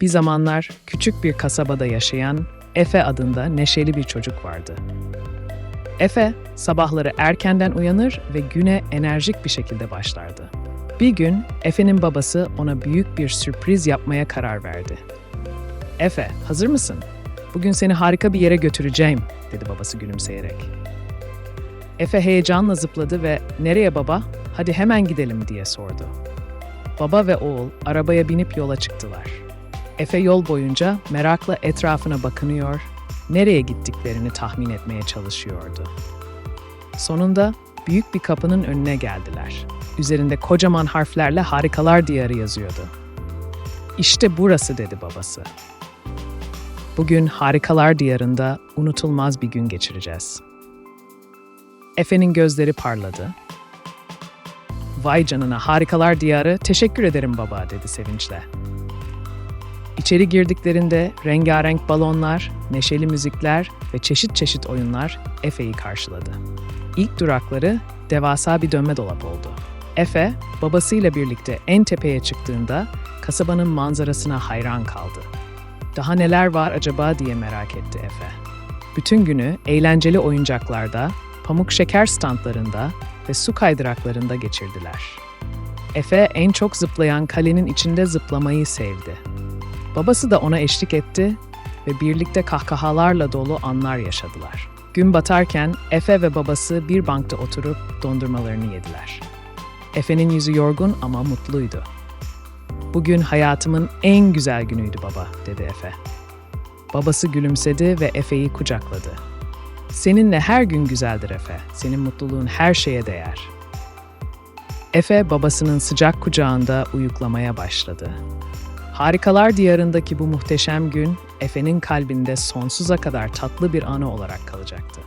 Bir zamanlar küçük bir kasabada yaşayan Efe adında neşeli bir çocuk vardı. Efe sabahları erkenden uyanır ve güne enerjik bir şekilde başlardı. Bir gün Efe'nin babası ona büyük bir sürpriz yapmaya karar verdi. Efe, hazır mısın? Bugün seni harika bir yere götüreceğim, dedi babası gülümseyerek. Efe heyecanla zıpladı ve "Nereye baba? Hadi hemen gidelim." diye sordu. Baba ve oğul arabaya binip yola çıktılar. Efe yol boyunca merakla etrafına bakınıyor, nereye gittiklerini tahmin etmeye çalışıyordu. Sonunda büyük bir kapının önüne geldiler. Üzerinde kocaman harflerle Harikalar Diyarı yazıyordu. İşte burası dedi babası. Bugün Harikalar Diyarı'nda unutulmaz bir gün geçireceğiz. Efe'nin gözleri parladı. Vay canına harikalar diyarı, teşekkür ederim baba dedi sevinçle. İçeri girdiklerinde rengarenk balonlar, neşeli müzikler ve çeşit çeşit oyunlar Efe'yi karşıladı. İlk durakları devasa bir dönme dolap oldu. Efe, babasıyla birlikte en tepeye çıktığında kasabanın manzarasına hayran kaldı. Daha neler var acaba diye merak etti Efe. Bütün günü eğlenceli oyuncaklarda, pamuk şeker standlarında ve su kaydıraklarında geçirdiler. Efe en çok zıplayan kalenin içinde zıplamayı sevdi. Babası da ona eşlik etti ve birlikte kahkahalarla dolu anlar yaşadılar. Gün batarken Efe ve babası bir bankta oturup dondurmalarını yediler. Efe'nin yüzü yorgun ama mutluydu. Bugün hayatımın en güzel günüydü baba, dedi Efe. Babası gülümsedi ve Efe'yi kucakladı. Seninle her gün güzeldir Efe. Senin mutluluğun her şeye değer. Efe babasının sıcak kucağında uyuklamaya başladı. Harikalar diyarındaki bu muhteşem gün Efe'nin kalbinde sonsuza kadar tatlı bir anı olarak kalacaktı.